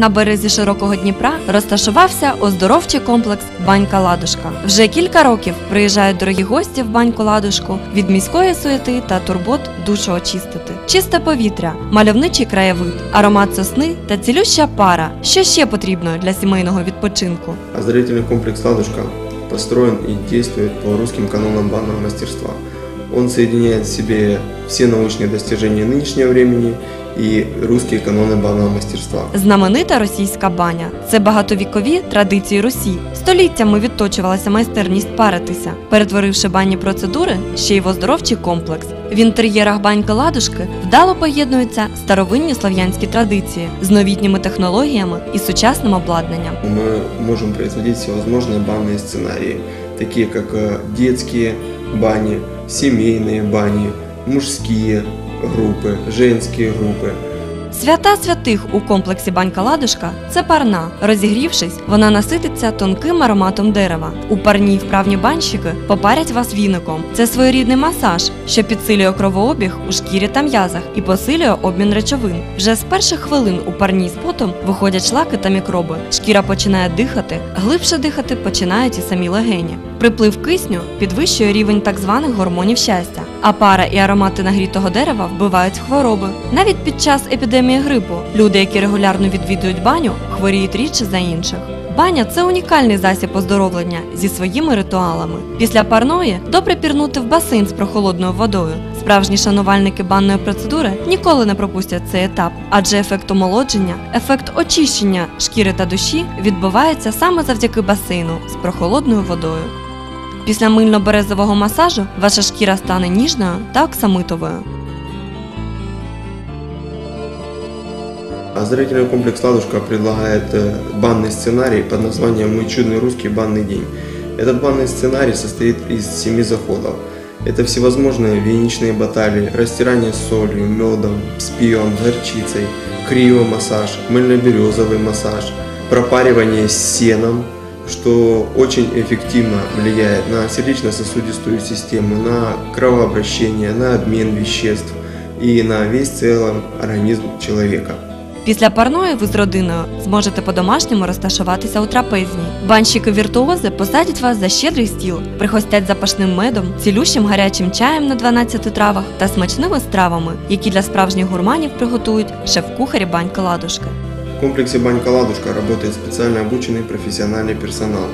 На березі широкого Дніпра розташувався оздоровчий комплекс Банька Ладушка. Вже кілька років приїжджають дорогі гості в баньку Ладушку від міської суєти та турбот душу очистити. Чисте повітря, мальовничий краєвид, аромат сосни та цілюща пара. Що ще потрібно для сімейного відпочинку? Оздоровительный комплекс «Ладушка» построен и действует по русским канонам банного мастерства. Он соединяет в себе все научные достижения нынешнего времени и русские каноны банного мастерства. Знаменита російська баня це багатовікові традиції Русі. Століттями відточувалася майстерність паритися, перетворивши банні процедури ще й в оздоровчий комплекс. В інтер'єрах баньки ладушки вдало поєднуються старовинні слов'янські традиції з новітніми технологіями і сучасним обладнанням. Мы можем производить всевозможные банные сценарии, такие как э, детские бани, семейные бани, мужские группы, женские группы. Свята святих у комплексі банька ладушка це парна. Розігрівшись, вона насититься тонким ароматом дерева. У парній вправні банщики попарять вас віником. Це своєрідний масаж, що підсилює кровообіг у шкірі та м'язах і посилює обмін речовин. Вже з перших хвилин у парній з потом виходять шлаки та мікроби. Шкіра починає дихати, глибше дихати починають і самі легені. Приплив кисню підвищує рівень так званих гормонів щастя, а пара і аромати нагрітого дерева вбивають хвороби. Навіть під час епідемії грипу люди, які регулярно відвідують баню, хворіють рідше за інших. Баня це унікальний засіб оздоровлення зі своїми ритуалами. Після парної добре пірнути в басейн з прохолодною водою. Справжні шанувальники банної процедури ніколи не пропустять цей етап, адже ефект омолодження, ефект очищення шкіри та душі відбувається саме завдяки басейну з прохолодною водою. Після мильно-березового масажу ваша шкіра стане ніжною та оксамитовою. Оздоровительный комплекс «Ладушка» предлагает э, банный сценарий под названием «Мой чудный русский банный день». Этот банный сценарий состоит из семи заходов. Это всевозможные веничные баталии, растирание солью, медом, с пивом, с горчицей, криомассаж, мыльно-березовый массаж, пропаривание с сеном, что очень эффективно влияет на сердечно-сосудистую систему, на кровообращение, на обмен веществ и на весь целый организм человека. Після парної ви з родиною зможете по-домашньому розташуватися у трапезній. Банщики-віртуози посадять вас за щедрий стіл, пригостять запашним медом, цілющим гарячим чаєм на 12 травах та смачними стравами, які для справжніх гурманів приготують шеф-кухарі банька ладушки. В комплексе «Банька Ладушка» работает специально обученный профессиональный персонал.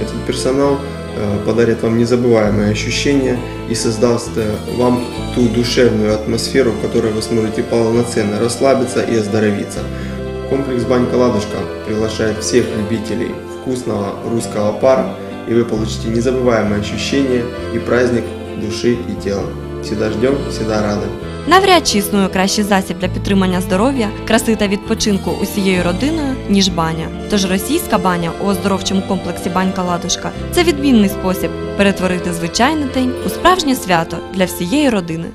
Этот персонал э, подарит вам незабываемые ощущения и создаст э, вам ту душевную атмосферу, в которой вы сможете полноценно расслабиться и оздоровиться. Комплекс «Банька Ладушка» приглашает всех любителей вкусного русского пара, и вы получите незабываемые ощущения и праздник души и тела. Всегда ждем, всегда рады. Навряд чи існує кращий засіб для підтримання здоров'я, краси та відпочинку усією родиною, ніж баня. Тож російська баня у оздоровчому комплексі банька ладушка це відмінний спосіб перетворити звичайний день у справжнє свято для всієї родини.